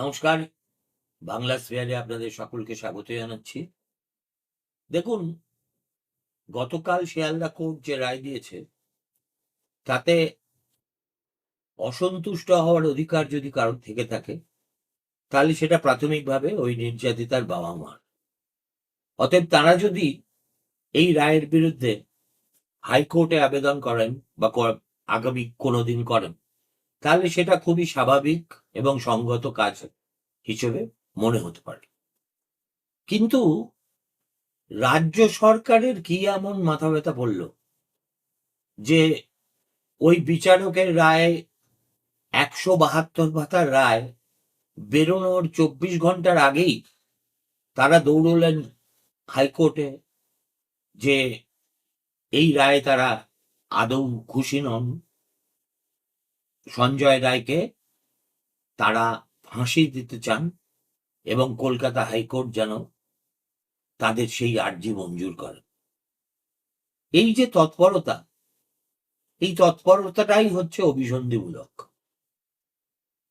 নমস্কার। বাংলা স্পেয়ারে আপনাদের সকলকে স্বাগত জানাচ্ছি। দেখুন, গতকাল শিয়ালদা কোর্ট যে রায় দিয়েছে, তাতে অসন্তুষ্ট হওয়ার অধিকার যদি কারোর থেকে থাকে, তাহলে সেটা প্রাথমিকভাবে ওই নির্যাতিতার বাবা মার অতএব তারা যদি এই রায়ের বিরুদ্ধে হাইকোর্টে আবেদন করেন বা আগামী কোনোদিন করেন, তাহলে সেটা খুবই স্বাভাবিক এবং সংগত কাজ হিসেবে মনে হতে পারে। কিন্তু রাজ্য সরকারের কি এমন মাথা ব্যথা পড়ল যে ওই বিচারকের রায়, একশো বাহাত্তর পাতার রায় বেরোনোর চব্বিশ ঘণ্টার আগেই তারা দৌড়লেন হাইকোর্টে যে এই রায়ে তারা আদৌ খুশি নন। সঞ্জয় রায়কে তারা ফাঁসি দিতে চান এবং কলকাতা হাইকোর্ট যেন তাদের সেই আর্জি মঞ্জুর করে। এই যে তৎপরতা, এই তৎপরতাটাই হচ্ছে অভিসন্ধিমূলক।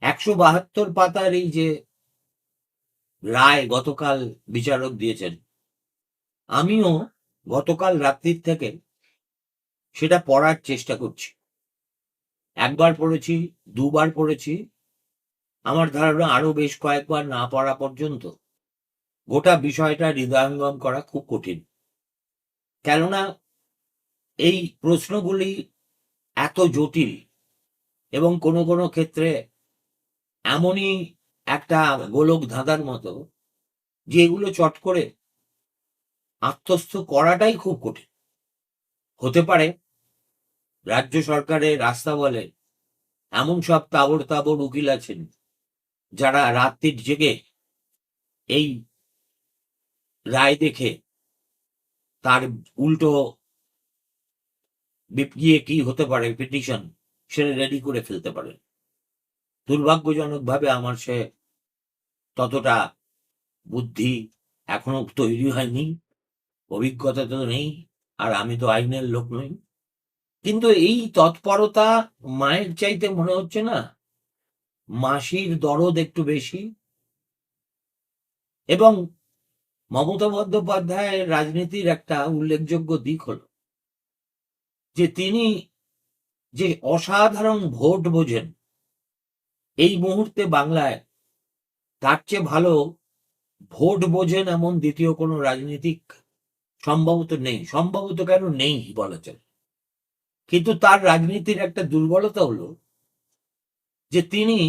একশো বাহাত্তর পাতার এই যে রায় গতকাল বিচারক দিয়েছেন, আমিও গতকাল রাত্রির থেকে সেটা পড়ার চেষ্টা করছি। একবার পড়েছি, দুবার পড়েছি আমার ধারণা আরও বেশ কয়েকবার না পড়া পর্যন্ত গোটা বিষয়টা হৃদয়ঙ্গম করা খুব কঠিন। কেননা এই প্রশ্নগুলি এত জটিল এবং কোনো কোনো ক্ষেত্রে এমনই একটা গোলক ধাঁধার মতো যে এগুলো চট করে আত্মস্থ করাটাই খুব কঠিন। হতে পারে রাজ্য সরকারের রাস্তা বলে এমন সব তাবড় তাবড় উকিল আছেন যারা রাত্রির জেগে এই রায় দেখে তার উল্টো গিয়ে কি হতে পারে পিটিশন সেটা রেডি করে ফেলতে পারে। দুর্ভাগ্যজনকভাবে আমার সে ততটা বুদ্ধি এখনও তৈরি হয়নি, অভিজ্ঞতা তো নেই, আর আমি তো আইনের লোক নই। কিন্তু এই তৎপরতা মায়ের চাইতে মনে হচ্ছে না মাসির দরদ একটু বেশি। এবং মমতা বন্দ্যোপাধ্যায়ের রাজনীতির একটা উল্লেখযোগ্য দিক হলো যে তিনি যে অসাধারণ ভোট বোঝেন, এই মুহূর্তে বাংলায় তার চেয়ে ভালো ভোট বোঝেন এমন দ্বিতীয় কোনো রাজনীতিক সম্ভবত নেই। সম্ভবত কেন নেই বলা চলে। কিন্তু তার রাজনীতির একটা দুর্বলতা হলো যে তিনি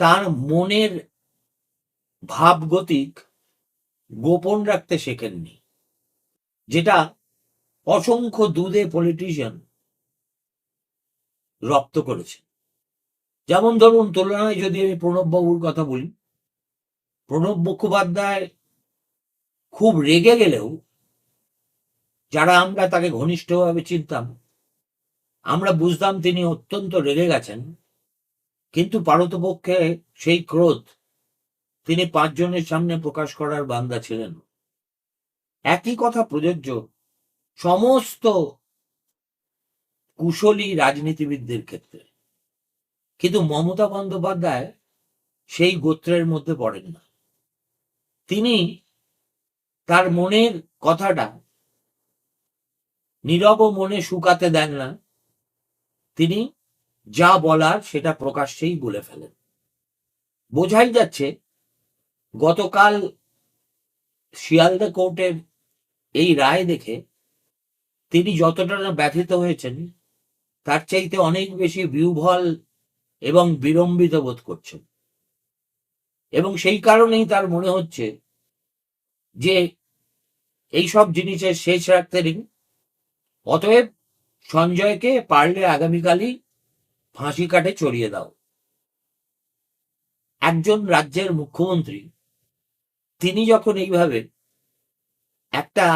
তার মনের ভাবগতিক গোপন রাখতে শেখেননি, যেটা অসংখ্য দুধে পলিটিশিয়ান রপ্ত করেছে যেমন ধরুন, তুলনায় যদি আমি প্রণব বাবুর কথা বলি, প্রণব মুখোপাধ্যায় খুব রেগে গেলেও যারা আমরা তাকে ঘনিষ্ঠভাবে চিনতাম, আমরা বুঝতাম তিনি অত্যন্ত রেগে গেছেন। কিন্তু পারতপক্ষে সেই ক্রোধ তিনি পাঁচজনের সামনে প্রকাশ করার বান্দা ছিলেন। একই কথা প্রযোজ্য, সমস্ত কুশলী রাজনীতিবিদদের ক্ষেত্রে। কিন্তু মমতা বন্দ্যোপাধ্যায় সেই গোত্রের মধ্যে পড়েন না। তিনি তার মনের কথাটা নীরব মনে শুকাতে দেন না। তিনি যা বলার সেটা প্রকাশ্যেই বলে ফেলেন। বোঝাই যাচ্ছে, গতকাল শিয়ালদা কোর্টের এই রায় দেখে তিনি যতটা না ব্যথিত হয়েছেন, তার চাইতে অনেক বেশি বিউভল এবং বিড়ম্বিত বোধ করছেন। এবং সেই কারণেই তার মনে হচ্ছে যে এই সব জিনিসের শেষ রাখতে দিন, অতএব সঞ্জয়কে পারলে আগামীকালই ফাঁসি কাটে চড়িয়ে দাও। একজন রাজ্যের মুখ্যমন্ত্রী, তিনি যখন এইভাবে একটা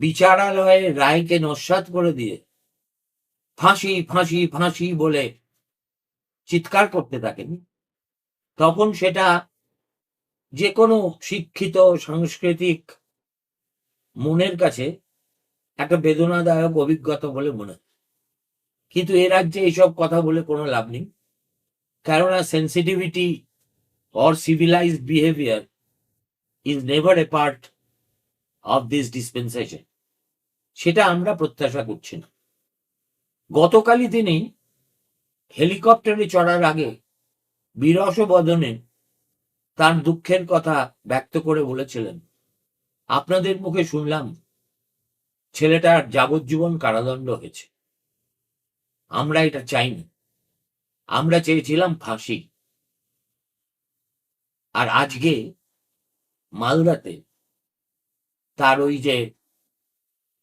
বিচারালয়ের রায়কে নস্বাত করে দিয়ে ফাঁসি ফাঁসি ফাঁসি বলে চিৎকার করতে থাকেন, তখন সেটা যে কোনো শিক্ষিত, সাংস্কৃতিক মনের কাছে একটা বেদনাদায়ক অভিজ্ঞতা বলে মনে হয়। কিন্তু এ রাজ্যে এইসব কথা বলে কোনো লাভ নেই। কেননা sensitivity or civilise behaviour is never a part of this dispensation. সেটা আমরা প্রত্যাশা করছি না। গতকালই তিনি হেলিকপ্টারে চড়ার আগে বিরস বদনে তার দুঃখের কথা ব্যক্ত করে বলেছিলেন, আপনাদের মুখে শুনলাম ছেলেটার যাবজ্জীবন কারাদণ্ড হয়েছে। আমরা এটা চাইনি। আমরা চেয়েছিলাম ফাঁসি। আর আজকে মালদাতে তার ওই যে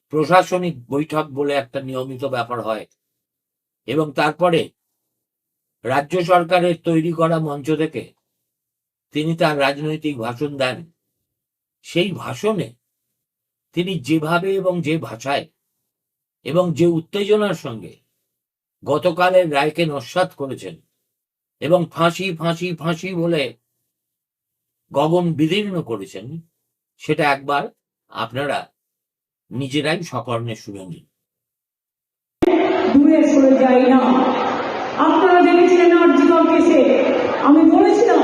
প্রশাসনিক বৈঠক বলে একটা নিয়মিত ব্যাপার হয় এবং তারপরে রাজ্য সরকারের তৈরি করা মঞ্চ থেকে তিনি তার রাজনৈতিক ভাষণ দেন। সেই ভাষণে তিনি যেভাবে এবং যে ভাষায় এবং যে উত্তেজনার সঙ্গে গতকালের রায়কে নস্বাত করেছেন এবং ফাঁসি ফাঁসি ফাঁসি বলে গগন বিদীর্ণ করেছেন, সেটা একবার আপনারা নিজেরাই সকর্ণে শুনে নিন। আপনারা দেখেছিলেন কেসে? আমি বলেছিলাম,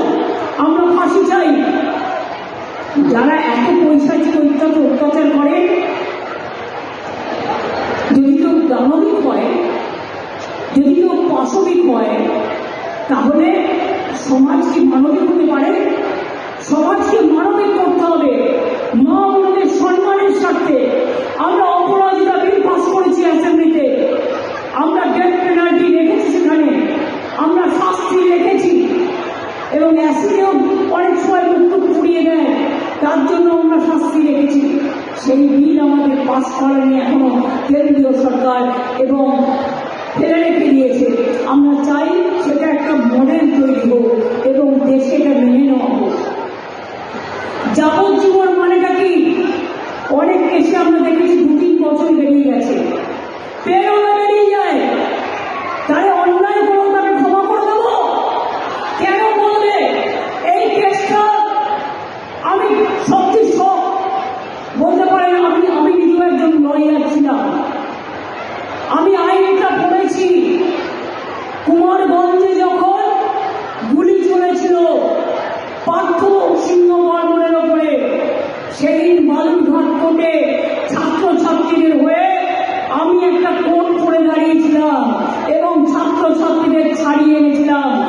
আমরা ফাঁসি চাই। যারা এত অত্যাচার করে, যদি কেউ হয় যদি কেউ পাশবিক হয়, তাহলে সমাজ কি মানবিক হতে পারে। সমাজকে মানবিক করতে হবে। মা বোনদের সম্মানের স্বার্থে আমরা অপরাধীরা বিল পাস করেছি অ্যাসেম্বলিতে। আমরা ডেথ পেনাল্টি রেখেছি সেখানে। আমরা শাস্তি রেখেছি। এবং অ্যাসিডেও অনেক সময় মৃত্যু পুড়িয়ে দেয়। তার জন্য আমরা শাস্তি রেখেছি। সেই বিল আমাদের পাস করেনি এখনও। কেন্দ্রীয় সরকার এবং ফেলে রেখে দিয়েছে। আমরা চাই সেটা একটা ছাত্রছাত্রীদের ছাড়িয়ে এনেছিলাম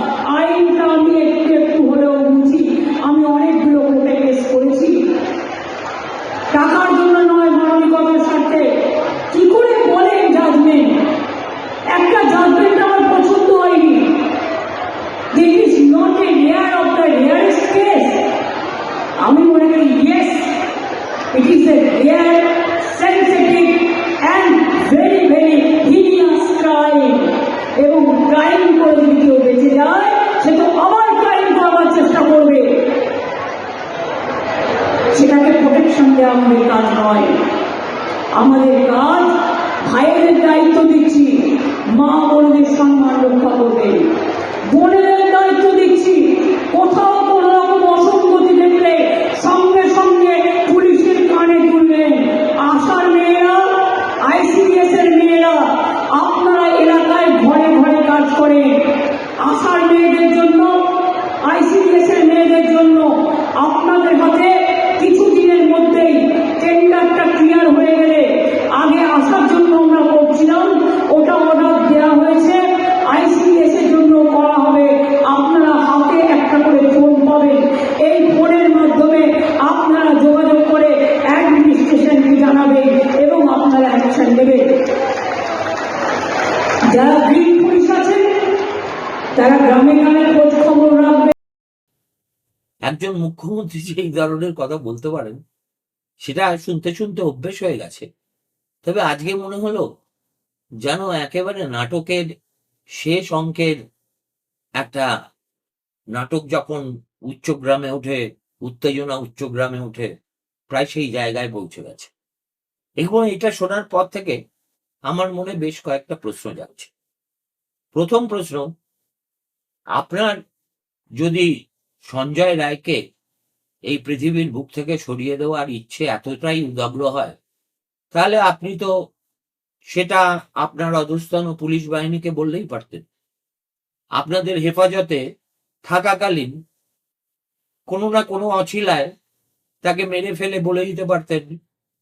একজন মুখ্যমন্ত্রী যে এই ধরনের কথা বলতে পারেন, সেটা শুনতে শুনতে অভ্যেস হয়ে গেছে। তবে আজকে মনে হলো যেন একেবারে নাটকের শেষ অঙ্কের একটা নাটক যখন উচ্চগ্রামে ওঠে উত্তেজনা উচ্চগ্রামে ওঠে প্রায় সেই জায়গায় পৌঁছে গেছে। এবং এটা শোনার পর থেকে আমার মনে বেশ কয়েকটা প্রশ্ন যাচ্ছে প্রথম প্রশ্ন, আপনার যদি সঞ্জয় রায়কে এই পৃথিবীর বুক থেকে সরিয়ে দেওয়ার ইচ্ছে এতটাই উদাগ্র হয়, তাহলে আপনি তো সেটা আপনার অধস্তন পুলিশ বাহিনীকে বললেই পারতেন। আপনাদের হেফাজতে থাকাকালীন কোনো না কোনো অছিলায় তাকে মেরে ফেলে বলে দিতে পারতেন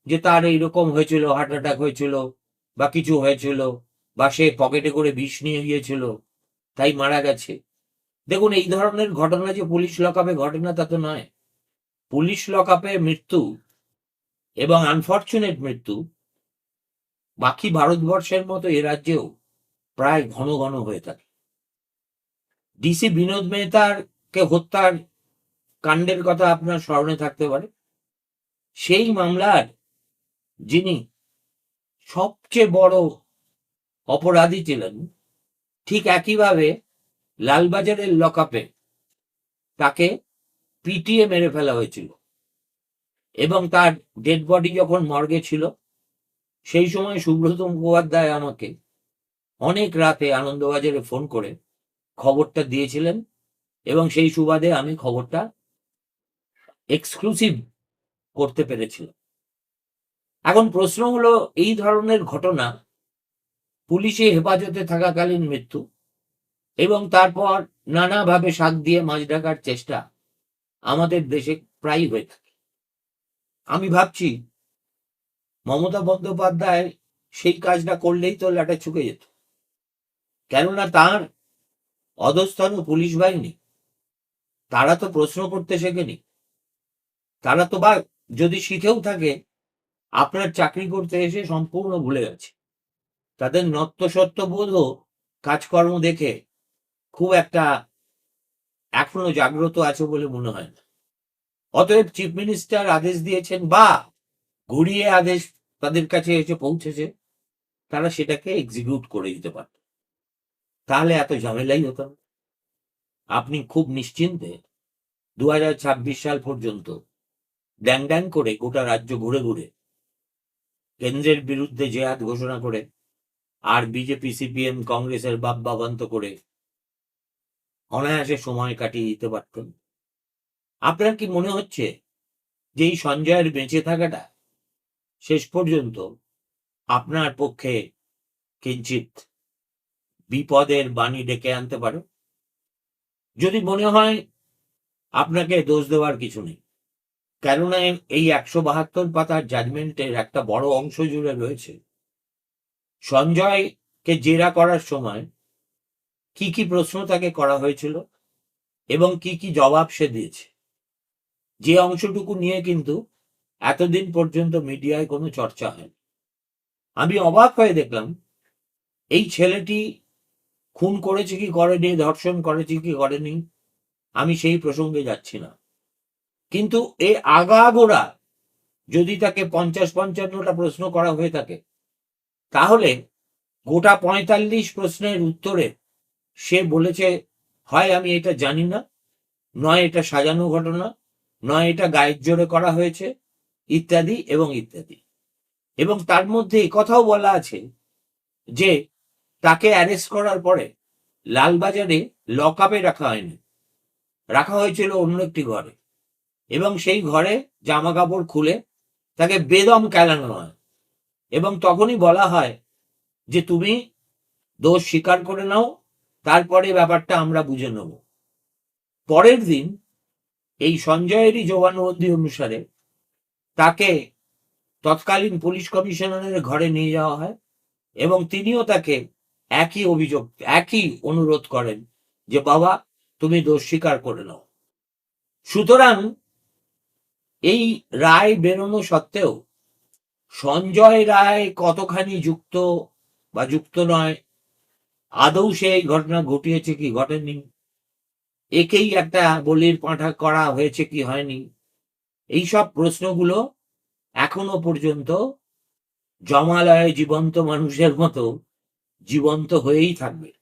যে তার এইরকম হয়েছিল, হার্ট অ্যাটাক হয়েছিল বা কিছু হয়েছিল। বা সে পকেটে করে বিষ নিয়ে গিয়েছিল, তাই মারা গেছে। দেখুন, এই ধরনের ঘটনা যে পুলিশ লকআপে ঘটে না তা তো নয়। পুলিশ লকআপে মৃত্যু এবং আনফর্চুনেট মৃত্যু বাকি ভারতবর্ষের মতো এ রাজ্যেও প্রায় ঘন ঘন হয়ে থাকে। ডিসি বিনোদ মেহতার কে হত্যার কাণ্ডের কথা আপনার স্মরণে থাকতে পারে। সেই মামলার যিনি সবচেয়ে বড় অপরাধী ছিলেন, ঠিক একইভাবে লালবাজারের লকআপে তাকে পিটিয়ে মেরে ফেলা হয়েছিল এবং তার ডেড বডি যখন মর্গে ছিল, সেই সময় সুব্রত মুখোপাধ্যায় আমাকে অনেক রাতে আনন্দবাজারে ফোন করে খবরটা দিয়েছিলেন এবং সেই সুবাদে আমি খবরটা এক্সক্লুসিভ করতে পেরেছিলাম। এখন প্রশ্ন হলো, এই ধরনের ঘটনা পুলিশে হেফাজতে থাকাকালীন মৃত্যু এবং তারপর নানাভাবে শাক দিয়ে মাছ ঢাকার চেষ্টা আমাদের দেশে প্রায়ই হয়ে থাকে। আমি ভাবছি মমতা বন্দ্যোপাধ্যায় সেই কাজটা করলেই তো লাটে ছুকে যেত। কেননা তার অধস্থান পুলিশ বাহিনী, তারা তো প্রশ্ন করতে শেখেনি। তারা তো বা যদি শিখেও থাকে, আপনার চাকরি করতে এসে সম্পূর্ণ ভুলে গেছে। তাদের নত্যসত্য বোধও কাজকর্ম দেখে খুব একটা এখনও জাগ্রত আছে বলে মনে হয় না। অতএব চিফ মিনিস্টার আদেশ দিয়েছেন বা ঘুরিয়ে আদেশ তাদের কাছে এসে পৌঁছেছে, তারা সেটাকে এক্সিকিউট করে দিতে পারত তাহলে এত ঝামেলাই হতো না। আপনি খুব নিশ্চিন্তে দু হাজার ছাব্বিশ সাল পর্যন্ত ড্যাং ড্যাং করে গোটা রাজ্য ঘুরে ঘুরে কেন্দ্রের বিরুদ্ধে জেহাদ ঘোষণা করে আর বিজেপি, সিপিএম, কংগ্রেসের বাপ বাবান্ত করে অনায়াসে সময় কাটিয়ে দিতে পারতেন আপনার কি মনে হচ্ছে যে এই সঞ্জয়ের বেঁচে থাকাটা শেষ পর্যন্ত আপনার পক্ষে কিঞ্চিত বিপদের বাণী ডেকে আনতে পারে? যদি মনে হয় আপনাকে দোষ দেওয়ার কিছু নেই। কেননা এই একশো বাহাত্তর পাতার জাজমেন্টের একটা বড় অংশ জুড়ে রয়েছে। সঞ্জয়কে জেরা করার সময় কি কি প্রশ্ন তাকে করা হয়েছিল এবং কি কি জবাব সে দিয়েছে। যে অংশটুকু নিয়ে কিন্তু এতদিন পর্যন্ত মিডিয়ায় কোনো চর্চা হয়নি। আমি অবাক হয়ে দেখলাম, এই ছেলেটি খুন করেছে কি করেনি, ধর্ষণ করেছে কি করেনি, আমি সেই প্রসঙ্গে যাচ্ছি না। কিন্তু এ আগাগোড়া যদি তাকে পঞ্চাশ পঞ্চান্নটা প্রশ্ন করা হয়ে থাকে তাহলে গোটা পঁয়তাল্লিশ প্রশ্নের উত্তরে সে বলেছে, হয় আমি এটা জানি না, নয় এটা সাজানো ঘটনা, নয় এটা গায়ের জোরে করা হয়েছে, ইত্যাদি এবং ইত্যাদি। এবং তার মধ্যে কথাও বলা আছে যে, তাকে অ্যারেস্ট করার পরে লালবাজারে লক আপে রাখা হয়নি। রাখা হয়েছিল অন্য একটি ঘরে এবং সেই ঘরে জামা কাপড় খুলে তাকে বেদম কেলানো হয়। এবং তখনই বলা হয় যে তুমি দোষ স্বীকার করে নাও, তারপরে ব্যাপারটা আমরা বুঝে নেব। পরের দিন এই সঞ্জয়েরই জবানবন্দি অনুসারে তাকে তৎকালীন পুলিশ কমিশনারের ঘরে নিয়ে যাওয়া হয় এবং তিনিও তাকে একই অভিযোগ, একই অনুরোধ করেন যে, বাবা, তুমি দোষ স্বীকার করে নাও। সুতরাং এই রায় বেরোনো সত্ত্বেও সঞ্জয় রায় কতখানি যুক্ত বা যুক্ত নয়? আদৌ সে এই ঘটনা ঘটিয়েছে কি ঘটেনি? একেই একটা বলির পাঁঠা করা হয়েছে কি হয়নি? এইসব প্রশ্নগুলো এখনও পর্যন্ত জমালয়ে জীবন্ত মানুষের মতো জীবন্ত হয়েই থাকবে।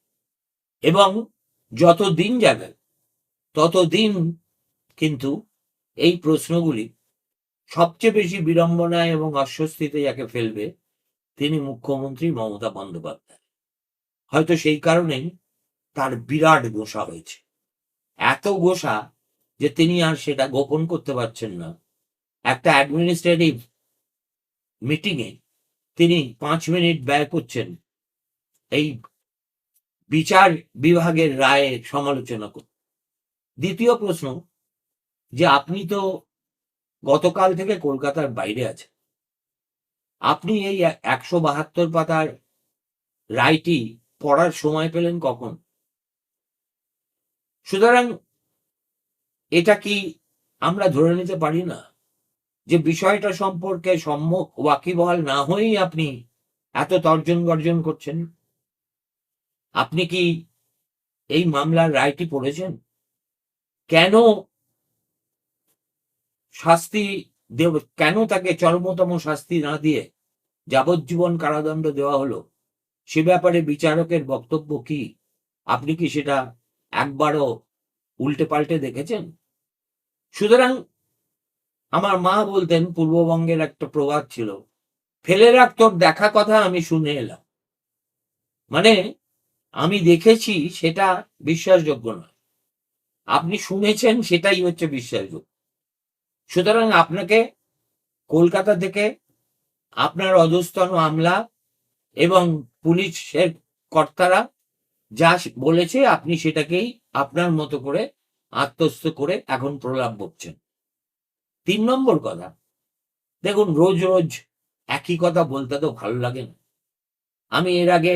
এবং যত দিন যাবে, তত দিন কিন্তু এই প্রশ্নগুলি সবচেয়ে বেশি বিড়ম্বনায় এবং অস্বস্তিতে যাকে ফেলবে, তিনি মুখ্যমন্ত্রী মমতা বন্দ্যোপাধ্যায়। হয়তো সেই কারণেই তার বিরাট গোসা হয়েছে। এত গোসা যে তিনি আর সেটা গোপন করতে পারছেন না। একটা অ্যাডমিনিস্ট্রেটিভ মিটিংয়ে তিনি পাঁচ মিনিট ব্যয় করছেন এই বিচার বিভাগের রায়ের সমালোচনা করতে। দ্বিতীয় প্রশ্ন, যে আপনি তো গতকাল থেকে কলকাতার বাইরে আছে। আপনি এই একশো বাহাত্তর পাতার রায়টি পড়ার সময় পেলেন কখন? সুতরাং এটা কি আমরা ধরে নিতে পারি না যে বিষয়টা সম্পর্কে সম্মুখ ওয়াকিবহাল না হয়েই আপনি এত তর্জন গর্জন করছেন? আপনি কি এই মামলার রায়টি পড়েছেন? কেন শাস্তি দেব, কেন তাকে চরমতম শাস্তি না দিয়ে যাবজ্জীবন কারাদণ্ড দেওয়া হলো? সে ব্যাপারে বিচারকের বক্তব্য কি? আপনি কি সেটা একবারও উল্টে পাল্টে দেখেছেন? সুতরাং আমার মা বলতেন, পূর্ববঙ্গের একটা প্রবাদ ছিল, ফেলে রাখ তোর দেখা কথা, আমি শুনে এলাম। মানে আমি দেখেছি সেটা বিশ্বাসযোগ্য নয়। আপনি শুনেছেন, সেটাই হচ্ছে বিশ্বাসযোগ্য। সুতরাং আপনাকে কলকাতা থেকে আপনার অধস্তন আমলা এবং পুলিশের কর্তারা যা বলেছে, আপনি সেটাকেই আপনার মতো করে আত্মস্থ করে এখন প্রলাপ বকছেন। তিন নম্বর কথা, দেখুন, রোজ রোজ একই কথা বলতে তো ভালো লাগে না। আমি এর আগে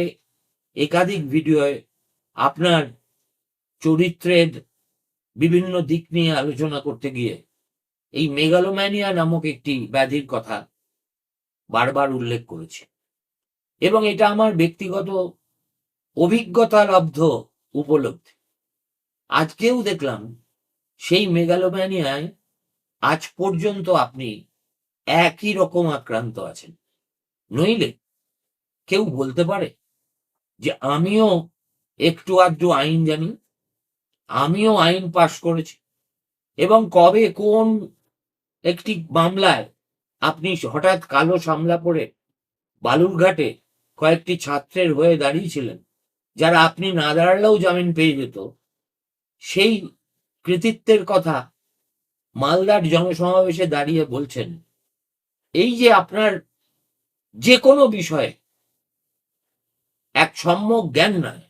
একাধিক ভিডিওয়ে আপনার চরিত্রের বিভিন্ন দিক নিয়ে আলোচনা করতে গিয়ে এই মেগালোম্যানিয়া নামক একটি ব্যাধির কথা বারবার উল্লেখ করেছে। এবং এটা আমার ব্যক্তিগত অভিজ্ঞতা লব্ধ উপলব্ধি। আজকেও দেখলাম সেই মেগালোম্যানিয়ায় আজ পর্যন্ত আপনি একই রকম আক্রান্ত আছেন। নইলে কেউ বলতে পারে যে, আমিও একটু আধটু আইন জানি, আমিও আইন পাশ করেছি, এবং কবে কোন একটি মামলায় আপনি হঠাৎ কালো সামলা পরে বালুরঘাটে কয়েকটি ছাত্রের হয়ে দাঁড়িয়েছিলেন, যারা আপনি না দাঁড়ালেও জামিন পেয়ে যেত। সেই কৃতিত্বের কথা মালদার জনসমাবেশে দাঁড়িয়ে বলছেন, এই যে আপনার যে কোনো বিষয়ে এক সম্যক জ্ঞান নয়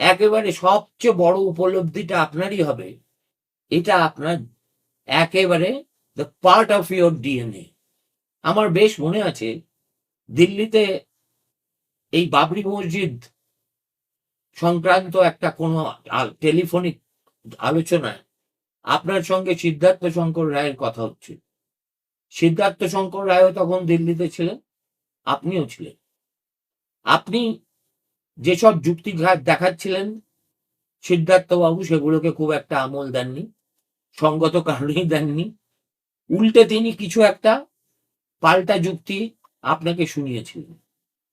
একেবারে সবচেয়ে বড় উপলব্ধিটা আপনারই হবে, এটা আপনার একেবারে the part of your DNA আমার বেশ মনে আছে দিল্লিতে এই বাবরি মসজিদ সংক্রান্ত একটা কোনো টেলিফোনিক আলোচনায় আপনার সঙ্গে সিদ্ধার্থ শঙ্কর রায়ের কথা হচ্ছে। সিদ্ধার্থ শঙ্কর রায়ও তখন দিল্লিতে ছিলেন, আপনিও ছিলেন। আপনি যেসব যুক্তিঘাত দেখাচ্ছিলেন, সিদ্ধার্থবাবু সেগুলোকে খুব একটা আমল দেননি, সঙ্গত কারণেই দেননি। উল্টে তিনি কিছু একটা পাল্টা যুক্তি আপনাকে শুনিয়েছিলেন।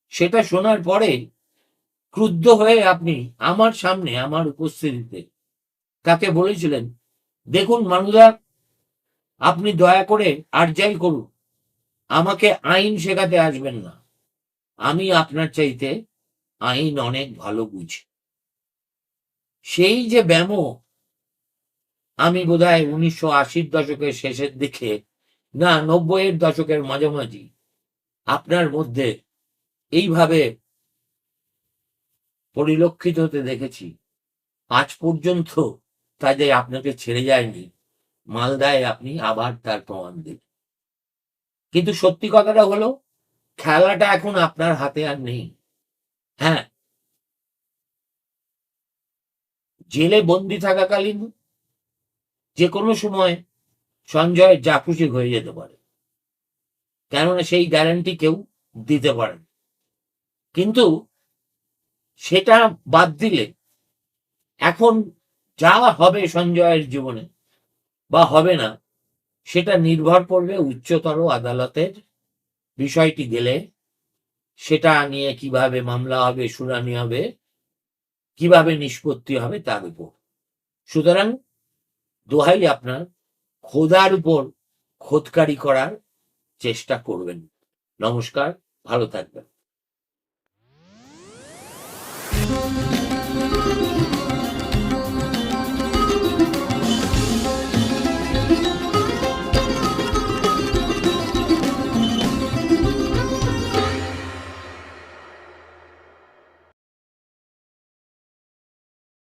সেটা শোনার পরে ক্রুদ্ধ হয়ে আপনি আমার সামনে, আমার উপস্থিতিতে তাকে বলেছিলেন, দেখুন মানুদা আপনি দয়া করে আর যাই করুন, আমাকে আইন শেখাতে আসবেন না। আমি আপনার চাইতে আইন অনেক ভালো বুঝি। সেই যে ব্যাম আমি বোধহয় উনিশশো আশির দশকের শেষের দিকে, না, নব্বইয়ের দশকের মাঝামাঝি, আপনার মধ্যে এইভাবে পরিলক্ষিত হতে দেখেছি। আজ পর্যন্ত তা যে আপনাকে ছেড়ে যায়নি। মালদায় আপনি আবার তার প্রমাণ দিন কিন্তু সত্যি কথাটা হলো, খেলাটা এখন আপনার হাতে আর নেই। হ্যাঁ। জেলে বন্দি থাকাকালীন যে কোনো সময় সঞ্জয় যা খুশি হয়ে যেতে পারে। কেননা সেই গ্যারান্টি কেউ দিতে পারে কিন্তু সেটা বাদ দিলে এখন যা হবে সঞ্জয়ের জীবনে বা হবে না, সেটা নির্ভর করবে উচ্চতর আদালতের বিষয়টি গেলে সেটা নিয়ে কীভাবে মামলা হবে, শুনানি হবে, কীভাবে নিষ্পত্তি হবে তার উপর। সুতরাং দোহাই আপনার খোদার উপর খোদকারি করার চেষ্টা করবেন। নমস্কার ভালো থাকবেন।